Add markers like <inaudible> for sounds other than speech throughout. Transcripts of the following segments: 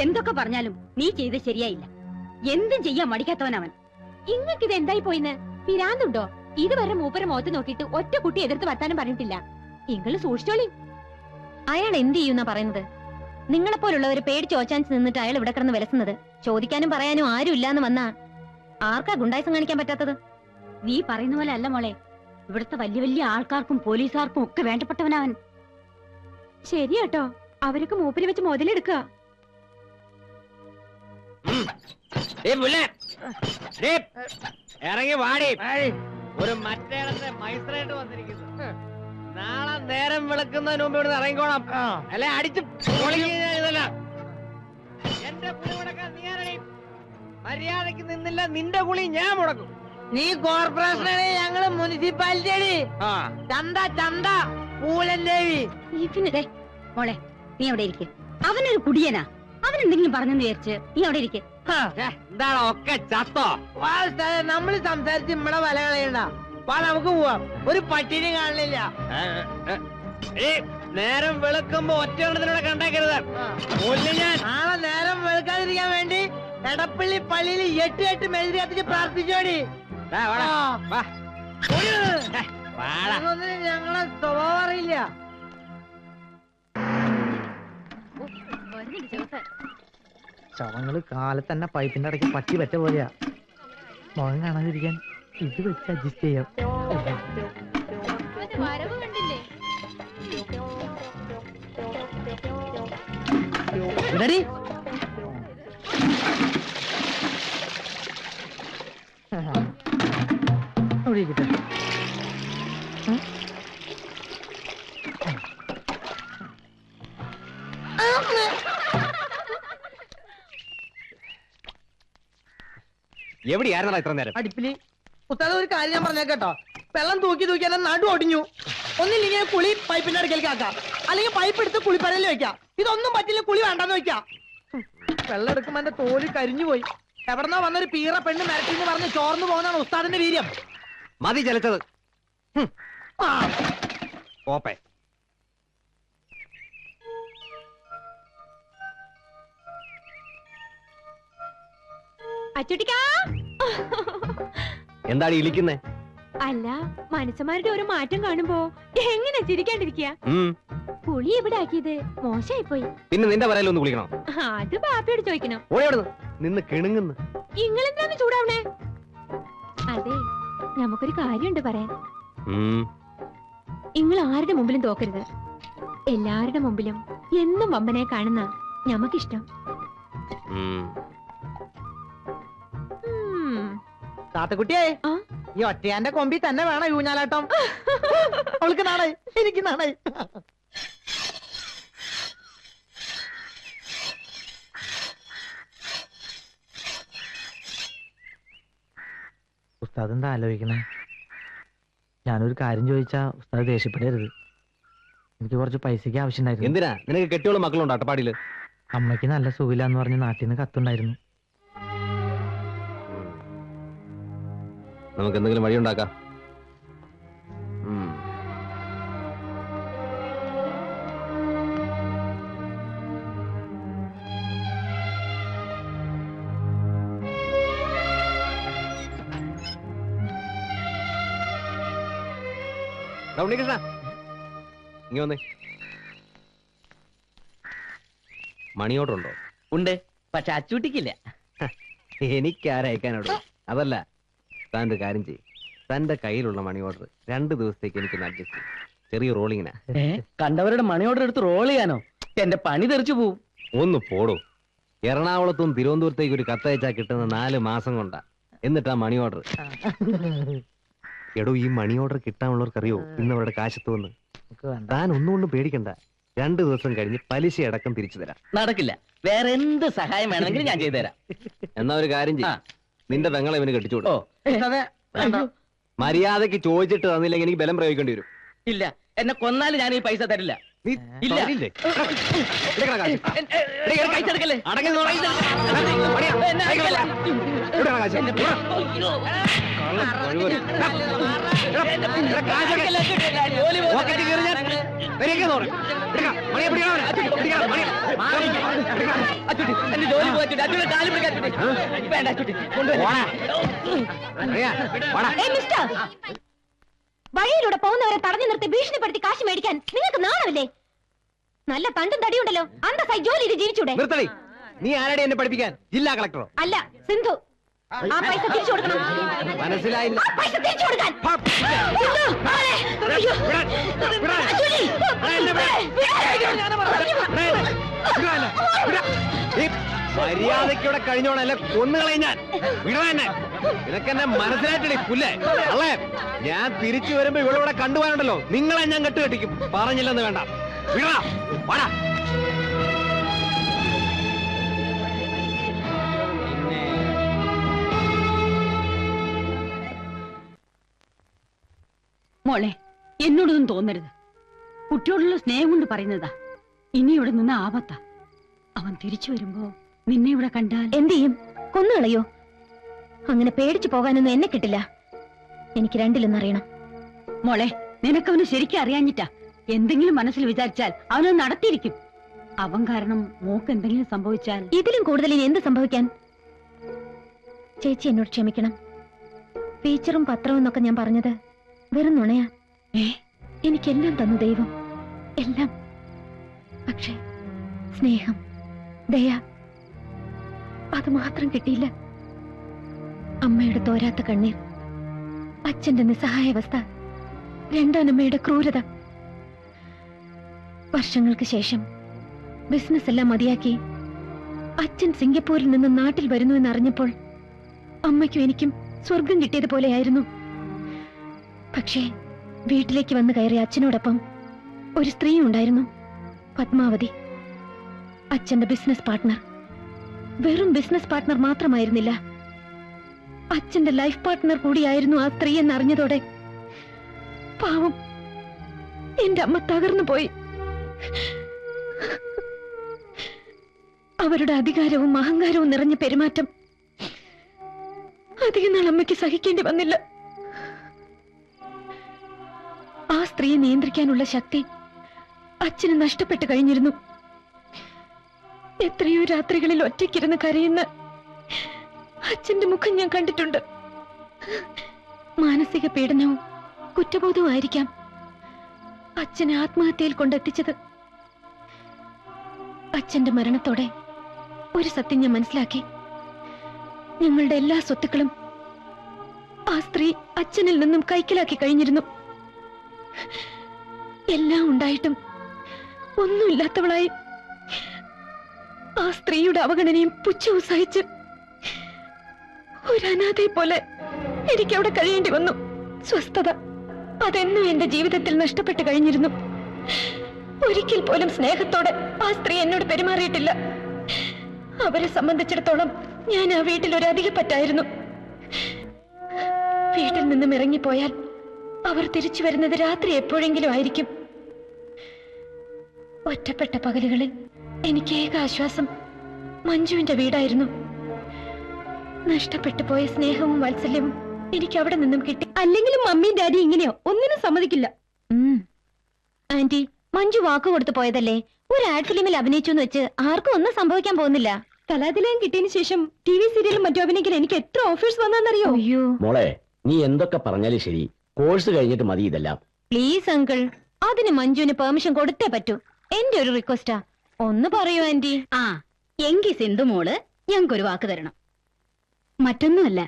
എന്തൊക്കെ പറഞ്ഞാലും നീ ചെയ്ത് ശരിയായില്ല. എന്തും ചെയ്യാൻ മടിക്കാത്തവനവൻ. ഇങ്ങക്ക് ഇത് എന്തായി പോയിന്ന്? പിരാന്തുണ്ടോ? ഇതുവരെ മൂപ്പര മുഖത്ത് നോക്കിട്ട് ഒറ്റ കുട്ടി എതിർത്ത് വർത്താനം പറഞ്ഞിട്ടില്ല. ഇങ്ങൾ സൂക്ഷിച്ചോളി. അയാൾ എന്ത് ചെയ്യുന്ന പറയുന്നത്? നിങ്ങളെപ്പോലുള്ളവര് പേടിച്ച് ഓച്ചാൻസ് നിന്നിട്ട് അയാൾ ഇവിടെ കിടന്ന് വിലസുന്നത്? ചോദിക്കാനും പറയാനും ആരും ഇല്ലാന്ന് വന്നാ ആർക്കാ ഗുണ്ടായിസം കാണിക്കാൻ പറ്റാത്തത്? നീ പറയുന്ന പോലെ അല്ല മോളെ. ഇവിടുത്തെ വലിയ വലിയ ആൾക്കാർക്കും പോലീസുകാർക്കും ഒക്കെ വേണ്ടപ്പെട്ടവനവൻ. കേട്ടോ അവരൊക്കെ മൂപ്പര് വെച്ച് മുതലെടുക്കുക. ഇറങ്ങി വാടി. ഒരു മറ്റേടത്തെ മൈസ്ത്രേറ്റ് വന്നിരിക്കുന്നു. നാളെ നേരം വിളക്കുന്നതിന് മുമ്പ് ഇവിടെ ഇറങ്ങിക്കോണം അല്ലെ അടിച്ച് ഇതെല്ലാം. എന്റെ കുളി മുടക്കാൻ നീ ആരടി? മര്യാദയ്ക്ക് നിന്നില്ല നിന്റെ കുളി ഞാൻ മുടക്കും. നീ കോർപ്പറേഷനാണ് ഞങ്ങൾ മുനിസിപ്പാലിറ്റി അടി ചന്ത ചന്ത പൂലൻ ദേവി. ഇവന് ദേ, മോളെ നീ അവിടെ ഇരിക്കെ. അവനൊരു കുടിയനാ. അവൻ എന്തെങ്കിലും പറഞ്ഞെന്ന് വിചാരിച്ച് നീ അവിടെ ഇരിക്കെ. എന്താണ് ഒക്കെ ചത്തോ? നമ്മൾ സംസാരിച്ച് നമ്മളെ വല കളയണ്ട. വാ നമുക്ക് പോവാം. ഒരു പട്ടിനെ കാണില്ല ഏ, നേരം വെളുക്കുമ്പോ ഒറ്റ എണ്ണത്തിലൂടെ കണ്ടേക്കരുത് നാളെ നേരം വെളുക്കാതിരിക്കാൻ വേണ്ടി എടപ്പള്ളി പള്ളിയിൽ എട്ട് എട്ട് മെഴുതി കത്തിച്ച് പ്രാർത്ഥിച്ചോടി. ഞങ്ങളെ സ്വഭാവം അറിയില്ല. ശവങ്ങൾ കാലത്തന്നെ പൈപ്പിന്റെ ഇടയ്ക്ക് പറ്റി പറ്റ പോലെയാ. മുഖം കാണാതിരിക്കാൻ ഇത് വെച്ച് അഡ്ജസ്റ്റ് ചെയ്യാം. ഇവിടെടി. എവിടെയായിരുന്നടാ ഇത്ര നേരം? അടുപ്പിൽ. ഉസ്താദ് ഒരു കാര്യം ഞാൻ പറഞ്ഞേട്ടോ വെള്ളം തൂക്കി തൂക്കി എന്നെ നടു ഒടിഞ്ഞു. ഒന്നില്ലെങ്കിൽ കുളി പൈപ്പിന്റെ അടുക്കലേക്ക് ആക്കാം. അല്ലെങ്കിൽ പൈപ്പ് എടുത്ത് കുളിപ്പരയിൽ വെക്കാം. ഇതൊന്നും പറ്റില്ല കുളി വേണ്ടെന്ന് വെക്കാം. ഹും, വെള്ളം എടുക്കുമ്പോ എന്റെ തോൽ കരിഞ്ഞു പോയി. എവിടെന്നോ വന്നൊരു പീറ പെണ്ണ് മരട്ടിന്ന് പറഞ്ഞ് ചോർന്നു പോകുന്നതാണ് ഉസ്താദിന്റെ വീര്യം. മതി ചലച്ചത് ആ, പോപ്പേ. അച്ചുട്ടിക്കാ. എന്താണ് ഇളിക്കുന്നേ അല്ല മനുഷ്യന്മാരുടെ ഒരു മാറ്റം കാണുമ്പോ എങ്ങനെ ചിരിക്കാണ്ടിരിക്കുക. പുളി എവിടെ ആക്കിയത്? മോശമായി പോയി പിന്നെ നിന്റെ പറയലൊന്ന് ഒന്ന് വിളിക്കണോ അത് ബാപ്പയോട് ചോദിക്കണം. നിന്ന് കിണുങ്ങുന്നു. ഇങ്ങളെന്താണ് ചൂടാവണേ? അതെ നമുക്കൊരു കാര്യമുണ്ട് പറയാൻ. നിങ്ങൾ ആരുടെ മുമ്പിലും തോക്കരുത്. എല്ലാരുടെ മുമ്പിലും എന്നും വമ്പനെ കാണുന്ന ഞമ്മക്കിഷ്ടം. താത്തക്കുട്ടിയെ? ഈ ഒറ്റയാന്റെ കൊമ്പി തന്നെ വേണം യൂഞ്ഞാലാട്ടം അവൾക്ക് നാണായി എനിക്ക് നാണായി ഉസ്താദ് എന്താ ആലോചിക്കണേ ഞാനൊരു കാര്യം ചോദിച്ചാ ഉസ്താദ് ദേഷ്യപ്പെടരുത്. എനിക്ക് കുറച്ച് പൈസക്ക് ആവശ്യമുണ്ടായിരുന്നു. എന്തിനാ? നിനക്ക് കെട്ടിയുള്ള മക്കളുണ്ടോ അട്ടപ്പാടിയിൽ അമ്മയ്ക്ക് നല്ല സുഖമില്ലാന്ന് പറഞ്ഞ് നാട്ടിൽ നിന്ന് കത്തുണ്ടായിരുന്നു. നമുക്ക് എന്തെങ്കിലും വഴി ഉണ്ടാക്കാം ഉം. ദാ ഉണ്ണികൃഷ്ണ ഇങ്ങ വന്നേ. മണി ഓർഡർ ഉണ്ടോ? ഉണ്ട്. പക്ഷെ അച്ചൂട്ടിക്കില്ല. എനിക്കാരയക്കാനോട്. അതല്ല താൻ ഒരു കാര്യം ചെയ്യും. തന്റെ കയ്യിലുള്ള മണി ഓർഡർ രണ്ട് ദിവസത്തേക്ക് എനിക്ക് അഡ്ജസ്റ്റ് ചെറിയ റോളിങ്ങിനാ ഏ കണ്ടവരുടെ മണി ഓർഡർ എടുത്ത് റോൾ ചെയ്യാനോ? എന്റെ പണി തെറിച്ചു പോവും. ഒന്ന് പോടോ. എറണാകുളത്തും തിരുവനന്തപുരത്തേക്ക് ഒരു കത്തയച്ചാ കിട്ടുന്ന നാല് മാസം കൊണ്ടാ. എന്നിട്ടാ മണി ഓർഡർ എടോ ഈ മണി ഓർഡർ കിട്ടാനുള്ളവർക്ക് അറിയോ ഇന്ന് അവരുടെ കാശത്തുവന്ന് നമുക്ക് വേണ്ട. താൻ ഒന്നുകൊണ്ടും പേടിക്കണ്ട. രണ്ടു ദിവസം കഴിഞ്ഞ് പലിശ അടക്കം തിരിച്ചു തരാം. നടക്കില്ല. വേറെ എന്ത് സഹായം വേണമെങ്കിലും ഞാൻ ചെയ്തുതരാം. എന്നാ ഒരു കാര്യം ആ. ചെയ്യും നിന്റെ പെങ്ങളെ ഇവന് കെട്ടിച്ചു കൊടുക്കും വേണ്ട. മര്യാദയ്ക്ക് ചോദിച്ചിട്ട് തന്നില്ലെങ്കിൽ എനിക്ക് ബലം പ്രയോഗിക്കേണ്ടി വരും ഇല്ല എന്നെ കൊന്നാലും ഞാൻ ഈ പൈസ തരില്ല നീ ഇല്ല. തരില്ലേ? എടുക്കടാ കാശ്. എൻ- എ- എ- പൈസ എടുക്കല്ലേ അടങ്ങി നിന്നോടാ. പണിയാ. എന്നെ കൈകളല്ല. എടുക്കടാ കാശ്. എന്നെ അയ്യോ. കഴിവറി. കാശൊക്കെ ജോലി പോകുന്ന പോക്കറ്റിൽ കയറി ഞാൻ- ഞങ്ങൾ വഴിയിലൂടെ പോകുന്നവരെ തടഞ്ഞു നിർത്തി ഭീഷണിപ്പെടുത്തി കാശ് മേടിക്കാൻ നിങ്ങൾക്ക് നാണമില്ലേ? നല്ല തണ്ടും തടിയുണ്ടല്ലോ അന്തസ്സായി ജോലി ജീവിച്ചൂടെ? നിർത്തടി. നീ ആരടി എന്നെ പഠിപ്പിക്കാൻ? ജില്ലാ കളക്ടറോ? അല്ല സിന്ധു. ആ പൈസ തിരിച്ചു കൊടുക്കണം. മനസ്സിലായില്ല. പൈസ തിരിച്ചു കൊടുക്കാൻ. മര്യാദയ്ക്കൂടെ കഴിഞ്ഞോണല്ല കൊന്നുകളയും ഞാൻ. വിടാനെ നിനക്കെന്നെ മനസ്സിലായിട്ടടി പുല്ലേ? അല്ലേ ഞാൻ തിരിച്ചു വരുമ്പോ ഇവിടെ കണ്ടുപോകാനുണ്ടല്ലോ. നിങ്ങളെ ഞാൻ കെട്ടുകെട്ടിക്കും. പറഞ്ഞില്ലെന്ന് വേണ്ട. വിടാ വാടാ. മോളെ എന്നോടൊന്നും തോന്നരുത്. കുട്ടിയോടുള്ള സ്നേഹം കൊണ്ട് പറയുന്നതാ. ഇനി ഇവിടെ നിന്ന് ആപത്താ. അവൻ തിരിച്ചു വരുമ്പോ നിന്നെ ഇവിടെ കണ്ടാൽ എന്ത് ചെയ്യും? കൊന്നുകളയോ അങ്ങനെ പേടിച്ചു പോകാനൊന്നും എന്നെ കിട്ടില്ല. എനിക്ക് രണ്ടിലൊന്നും അറിയണം. മോളെ നിനക്കവന് ശരിക്കും അറിയാഞ്ഞിട്ടാ. എന്തെങ്കിലും മനസ്സിൽ വിചാരിച്ചാൽ അവനത് നടത്തിയിരിക്കും. അവൻ കാരണം മോക്ക് എന്തെങ്കിലും സംഭവിച്ചാൽ ഇതിലും കൂടുതൽ ഇനി എന്ത് സംഭവിക്കാൻ? ചേച്ചി എന്നോട് ക്ഷമിക്കണം. ഫീച്ചറും പത്രവും എന്നൊക്കെ ഞാൻ പറഞ്ഞത് വെറും നുണയാ. ഏ? എനിക്കെല്ലാം തന്നു ദൈവം. എല്ലാം. പക്ഷേ സ്നേഹം ദയ അത് മാത്രം കിട്ടിയില്ല. അമ്മയുടെ തോരാത്ത കണ്ണീർ അച്ഛന്റെ നിസ്സഹായാവസ്ഥ രണ്ടാനമ്മയുടെ ക്രൂരത. വർഷങ്ങൾക്ക് ശേഷം ബിസിനസ് എല്ലാം മതിയാക്കി അച്ഛൻ സിംഗപ്പൂരിൽ നിന്ന് നാട്ടിൽ വരുന്നു എന്നറിഞ്ഞപ്പോൾ അമ്മയ്ക്കും എനിക്കും സ്വർഗം കിട്ടിയതുപോലെയായിരുന്നു. പക്ഷേ വീട്ടിലേക്ക് വന്നു കയറിയ അച്ഛനോടൊപ്പം ഒരു സ്ത്രീ ഉണ്ടായിരുന്നു. പത്മാവതി. അച്ഛന്റെ ബിസിനസ് പാർട്ട്ണർ. വെറും ബിസിനസ് പാർട്ട്ണർ മാത്രമായിരുന്നില്ല. അച്ഛന്റെ ലൈഫ് പാർട്ട്ണർ കൂടിയായിരുന്നു ആ സ്ത്രീ എന്നറിഞ്ഞതോടെ പാവം എന്റെ അമ്മ തകർന്നു പോയി. അവരുടെ അധികാരവും അഹങ്കാരവും നിറഞ്ഞ പെരുമാറ്റം അധികം നാൾ അമ്മയ്ക്ക് സഹിക്കേണ്ടി വന്നില്ല. സ്ത്രീയെ നിയന്ത്രിക്കാനുള്ള ശക്തി അച്ഛന് നഷ്ടപ്പെട്ടു കഴിഞ്ഞിരുന്നു. എത്രയോ രാത്രികളിൽ ഒറ്റയ്ക്കിരുന്ന് കരയുന്ന അച്ഛന്റെ മുഖം ഞാൻ കണ്ടിട്ടുണ്ട്. മാനസിക പീഡനവും കുറ്റബോധവും ആയിരിക്കാം അച്ഛനെ ആത്മഹത്യയിൽ കൊണ്ടെത്തിച്ചത്. അച്ഛന്റെ മരണത്തോടെ ഒരു സത്യം ഞാൻ മനസ്സിലാക്കി. ഞങ്ങളുടെ എല്ലാ സ്വത്തുക്കളും ആ സ്ത്രീ അച്ഛനിൽ നിന്നും കൈക്കലാക്കി കഴിഞ്ഞിരുന്നു. എല്ലാം ഉണ്ടായിട്ടും ഒന്നുമില്ലാത്തവളായി ആ സ്ത്രീയുടെ അവഗണനയും പുച്ഛവും സഹിച്ച് ഒരു അനാഥയെ പോലെ എനിക്ക് അവിടെ കഴിയേണ്ടി വന്നു. സ്വസ്ഥത അതെന്നും എന്റെ ജീവിതത്തിൽ നഷ്ടപ്പെട്ടു കഴിഞ്ഞിരുന്നു. ഒരിക്കൽ പോലും സ്നേഹത്തോടെ ആ സ്ത്രീ എന്നോട് പെരുമാറിയിട്ടില്ല. അവരെ സംബന്ധിച്ചിടത്തോളം ഞാൻ ആ വീട്ടിൽ ഒരു അധികപ്പറ്റായിരുന്നു. വീട്ടിൽ നിന്നും ഇറങ്ങിപ്പോയാൽ അവർ തിരിച്ചു വരുന്നത് രാത്രി എപ്പോഴെങ്കിലും ആയിരിക്കും. ഒറ്റപ്പെട്ട പകലുകളിൽ എനിക്ക് ഏക ആശ്വാസം മഞ്ജുവിന്റെ വീടായിരുന്നു. നഷ്ടപ്പെട്ടു പോയ സ്നേഹവും വാത്സല്യവും എനിക്ക് അവിടെ നിന്നും കിട്ടി. അല്ലെങ്കിലും മമ്മിയും ഡാഡി ഇങ്ങനെയോ? ഒന്നിനും സമ്മതിക്കില്ല. ആന്റി മഞ്ജു വാക്ക് കൊടുത്തു പോയതല്ലേ? ഒരു ആഡ് ഫിലിമിൽ അഭിനയിച്ചു എന്ന് വെച്ച് ആർക്കും ഒന്നും സംഭവിക്കാൻ പോകുന്നില്ല. കലാതിലയം കിട്ടിയതിനു ശേഷം ടി വി സീരിയലും മറ്റു അഭിനയിക്കാൻ എനിക്ക് എത്ര ഓഫേഴ്സ് വന്നറിയോ അയ്യോ. മോളെ നീ എന്തൊക്കെ പറഞ്ഞാലും ശരി. കോഴ്സ് കഴിഞ്ഞിട്ട് മതി ഇതെല്ലാം. പ്ലീസ് അങ്കിൾ അതിന് മഞ്ജുവിന് പെർമിഷൻ കൊടുത്തേ പറ്റൂ. എന്റെ ഒരു റിക്വസ്റ്റാ. ഒന്ന് പറയൂ ആന്റി ആ എങ്കി സിന്ധു മോൾ ഞങ്ങൾക്കൊരു വാക്ക് തരണം. മറ്റൊന്നുമല്ല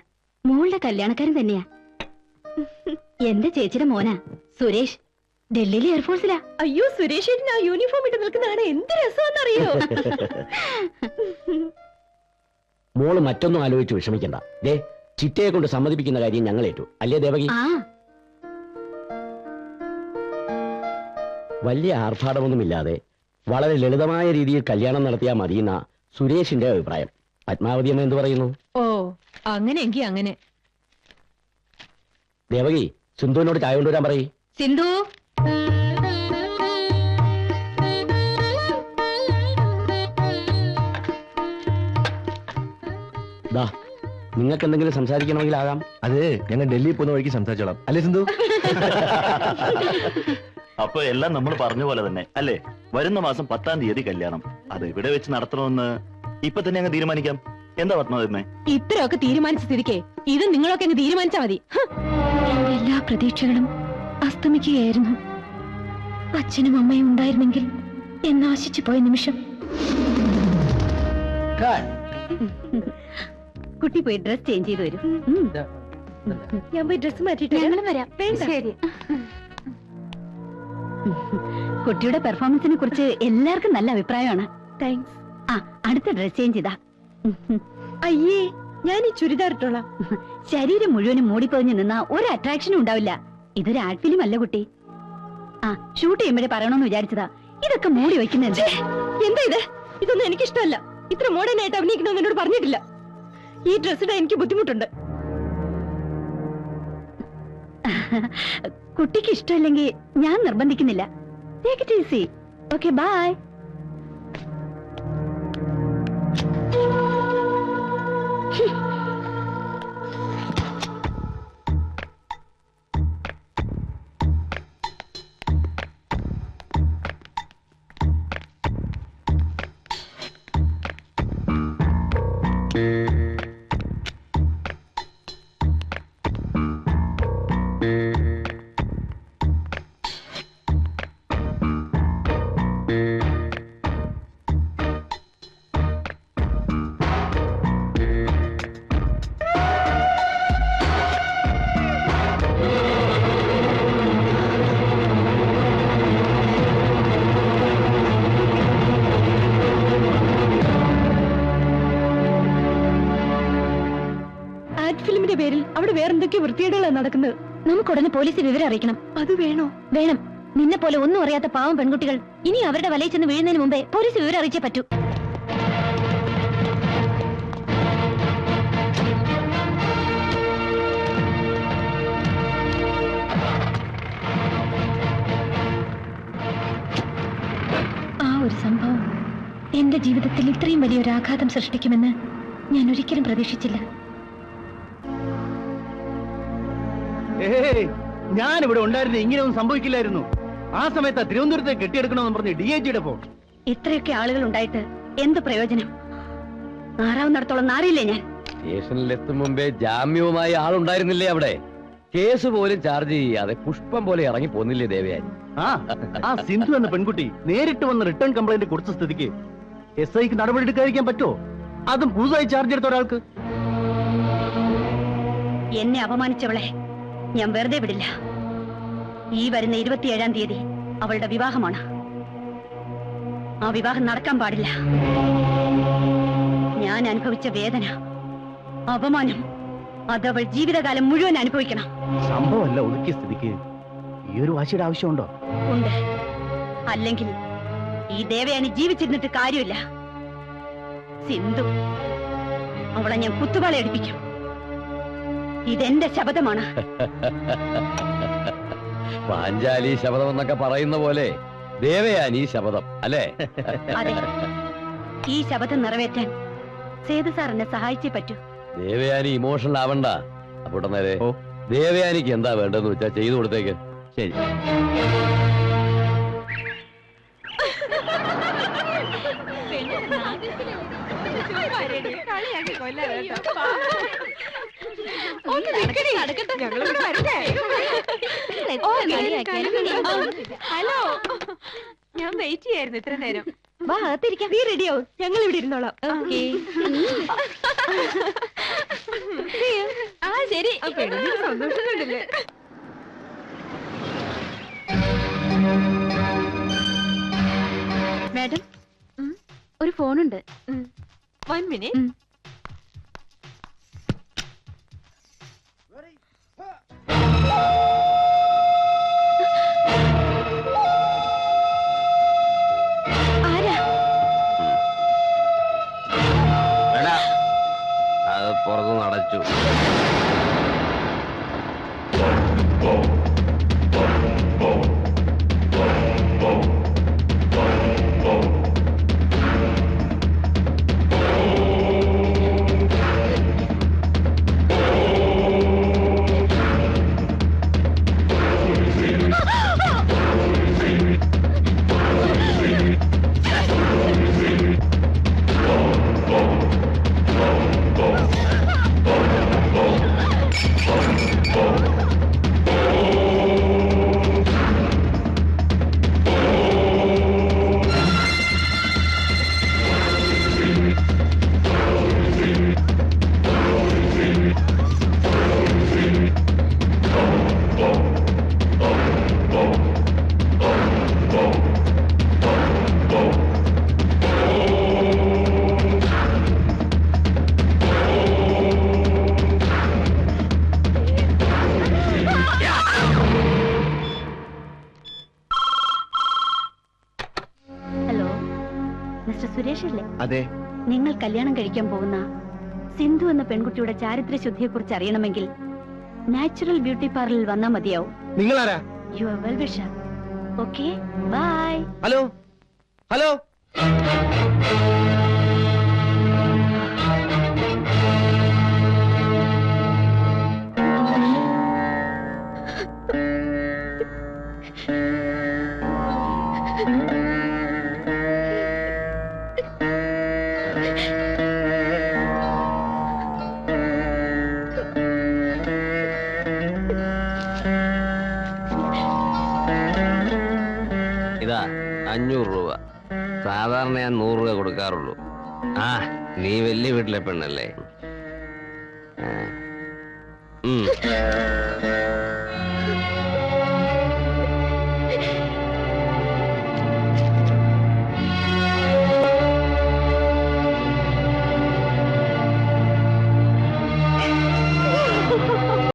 മോളുടെ കല്യാണക്കാരൻ തന്നെയാ. എന്റെ ചേച്ചിയുടെ മോനാ സുരേഷ്. ഡൽഹിയിലെ എയർഫോഴ്സിലാ അയ്യോ സുരേഷ് ആ യൂണിഫോം ഇട്ട് നിൽക്കുന്നതാണ് എന്ത് രസമാണെന്നറിയോ? മോൾ മറ്റൊന്നും ആലോചിച്ച് വിഷമിക്കണ്ട. ദേ ചിറ്റയെ കൊണ്ട് സമ്മതിപ്പിക്കുന്ന കാര്യം ഞങ്ങൾ ഏറ്റു. അല്ലേ ദേവകി? ആ വലിയ ആർഭാടമൊന്നുമില്ലാതെ വളരെ ലളിതമായ രീതിയിൽ കല്യാണം നടത്തിയാൽ മതിയെന്ന സുരേഷിന്റെ അഭിപ്രായം. പത്മാവതി അമ്മ എന്ത് പറയുന്നു? ഓ അങ്ങനെയെങ്കി അങ്ങനെ. ദേവകി സിന്ധുവിനോട് ചായ കൊണ്ടുവരാൻ പറയ്. സിന്ധു? ദാ നിങ്ങൾക്ക് എന്തെങ്കിലും സംസാരിക്കണമെങ്കിൽ ആകാം. അത് ഞങ്ങൾ ഡൽഹി പോകുന്ന വഴിക്ക് സംസാരിച്ചോളാം. അല്ലേ സിന്ധു? <laughs> അപ്പൊ എല്ലാം നമ്മൾ പറഞ്ഞ പോലെ തന്നെ അല്ലേ? വരുന്ന മാസം പത്താം തീയതി കല്യാണം. അത് ഇവിടെ വെച്ച് നടത്തണമെന്ന് ഇപ്പൊ തന്നെ അങ്ങ് തീരുമാനിക്കാം. എന്താ പത്മനാഭമേ ഇത്രയൊക്കെ തീരുമാനിച്ച സ്ഥിതിക്ക് ഇത് നിങ്ങളൊക്കെ അങ്ങ് തീരുമാനിച്ചാ മതി. എന്റെ എല്ലാ പ്രതീക്ഷകളും അസ്തമിക്കുകയായിരുന്നു. അച്ഛനും അമ്മയും ഉണ്ടായിരുന്നെങ്കിൽ എന്നാശിച്ചു പോയ നിമിഷം. കുട്ടി പോയി ഡ്രസ് ചേഞ്ച് ചെയ്ത് വരും. ഞാൻ പോയി ഡ്രസ് മാറ്റിട്ട് ഞങ്ങളും വരാം. ശരി. കുട്ടിയുടെ പെർഫോമൻസിനെ കുറിച്ച് എല്ലാവർക്കും നല്ല അഭിപ്രായമാണ്. താങ്ക്സ് ആ അടുത്ത ഡ്രസ് ചേഞ്ച് ചെയ്താ. അയ്യേ ഞാൻ ഈ ചുരിദാർ ഇട്ടോളാം. ശരീരം മുഴുവനും മൂടിപ്പൊതിഞ്ഞു നിന്ന ഒരു അട്രാക്ഷനും ഉണ്ടാവില്ല. ഇതൊരു ആഡ് ഫിലിം അല്ല കുട്ടി. ആ ഷൂട്ട് ചെയ്യുമ്പോഴേ പറയണമെന്ന് വിചാരിച്ചതാ. ഇതൊക്കെ മൂടി വെക്കുന്നുണ്ട് എന്താ ഇത്? ഇതൊന്നും എനിക്കിഷ്ടമല്ല. ഇത്ര മോഡേൺ ആയിട്ട് അഭിനയിക്കണമെന്ന് എന്നോട് പറഞ്ഞിട്ടില്ല. ഈ ഡ്രസ്സിടാൻ എനിക്ക് ബുദ്ധിമുട്ടുണ്ട്. കുട്ടിക്ക് ഇഷ്ടമില്ലെങ്കിൽ ഞാൻ നിർബന്ധിക്കുന്നില്ല. Take it easy okay bye വേറെന്തൊക്കെയോ നടക്കുന്നത്. നമുക്ക് ഉടനെ പോലീസിൽ വിവരം അറിയിക്കണം. അത് വേണോ? വേണം. നിന്നെ പോലെ ഒന്നും അറിയാത്ത പാവം പെൺകുട്ടികൾ ഇനി അവരുടെ വലയിൽ ചെന്ന് വീഴുന്നതിന് മുമ്പേ പോലീസ് വിവരം അറിയിച്ചേ പറ്റൂ. ആ ഒരു സംഭവം എന്റെ ജീവിതത്തിൽ ഇത്രയും വലിയൊരു ആഘാതം സൃഷ്ടിക്കുമെന്ന് ഞാൻ ഒരിക്കലും പ്രതീക്ഷിച്ചില്ല. ഞാൻ ഇവിടെ ഉണ്ടായിരുന്ന ഇങ്ങനെയൊന്നും സംഭവിക്കില്ലായിരുന്നു. ആ സമയത്ത് തിരുവനന്തപുരത്തെ കെട്ടിയെടുക്കണമെന്ന് പറഞ്ഞ് ഡി ഐ ജിയുടെ ഫോൺ. ഇത്രയൊക്കെ ആളുകൾ ഉണ്ടായിട്ട് എന്ത് പ്രയോജനം? ആറാവുന്നിടത്തോളം നാറിയില്ലേ ഞാൻ? സ്റ്റേഷനിലെത്തും മുമ്പേ ജാമ്യവുമായി ആളുണ്ടായിരുന്നില്ലേ അവിടെ? കേസ് പോലും ചാർജ് ചെയ്യാതെ പുഷ്പം പോലെ ഇറങ്ങി പോന്നില്ലേ ദേവയാനി? ആ ആ സിന്ധു എന്ന പെൺകുട്ടി നേരിട്ട് വന്ന റിട്ടേൺ കംപ്ലൈന്റ് കൊടുത്ത സ്ഥിതിക്ക് എസ് ഐക്ക് നടപടി എടുക്കാതിരിക്കാൻ പറ്റുമോ? അതും പുതുതായി ചാർജ് എടുത്ത ഒരാൾക്ക്. എന്നെ അപമാനിച്ചവളെ ഞാൻ വെറുതെ വിടില്ല. ഈ വരുന്ന ഇരുപത്തിയേഴാം തീയതി അവളുടെ വിവാഹമാണ്. ആ വിവാഹം നടക്കാൻ പാടില്ല. ഞാൻ അനുഭവിച്ച വേദന അപമാനം അതവൾ ജീവിതകാലം മുഴുവൻ അനുഭവിക്കണം. സംഭവമല്ല ഒതുക്കിയ സ്ഥിതിക്ക് ഈ ഒരു വാശിയുടെ ആവശ്യമുണ്ടോ? ഉണ്ട്. അല്ലെങ്കിൽ ഈ ദേവയാനി ജീവിച്ചിരുന്നിട്ട് കാര്യമില്ല. സിന്ധു അവളെ ഞാൻ കുത്തുപാള എടുപ്പിക്കും ഇതെന്റെ ശബ്ദമാണ് <laughs> പാഞ്ചാലി ശബദം എന്നൊക്കെ പറയുന്ന പോലെ ദേവയാനി ശബദം അല്ലേ? അതെ. ഈ ശബ്ദം നിറവേറ്റാൻ സേതു സാർ എന്നെ സഹായിച്ചേ പറ്റൂ. ദേവയാനി ഇമോഷണൽ ആവണ്ട. അപ്പൊ നേരെ ഓ. ദേവയാനിക്ക് എന്താ വേണ്ടതെന്ന് വെച്ചാ ചെയ്തു കൊടുത്തേക്ക്. ശരി. ഹലോ. ഞാൻ വെയിറ്റ് ചെയ്യായിരുന്നു ഇത്ര നേരം. വാ അകത്തിരിക്കാം. നീ റെഡിയാവും ഞങ്ങൾ ഇവിടെ ഇരുന്നോളാം. ആ ശരി. സന്തോഷമുണ്ടല്ലേ മാഡം ഒരു ഫോണുണ്ട്. വൺ മിനിറ്റ് you കല്യാണം കഴിക്കാൻ പോകുന്ന സിന്ധു എന്ന പെൺകുട്ടിയുടെ ചാരിത്ര ശുദ്ധിയെ കുറിച്ച് അറിയണമെങ്കിൽ നാച്ചുറൽ ബ്യൂട്ടി പാർലറിൽ വന്നാൽ മതിയാവും. ആരാ you are well wisher okay bye hello hello അഞ്ഞൂറ് രൂപ. സാധാരണ ഞാൻ നൂറ് രൂപ കൊടുക്കാറുള്ളൂ. ആ നീ വലിയ വീട്ടിലെ പെണ്ണല്ലേ?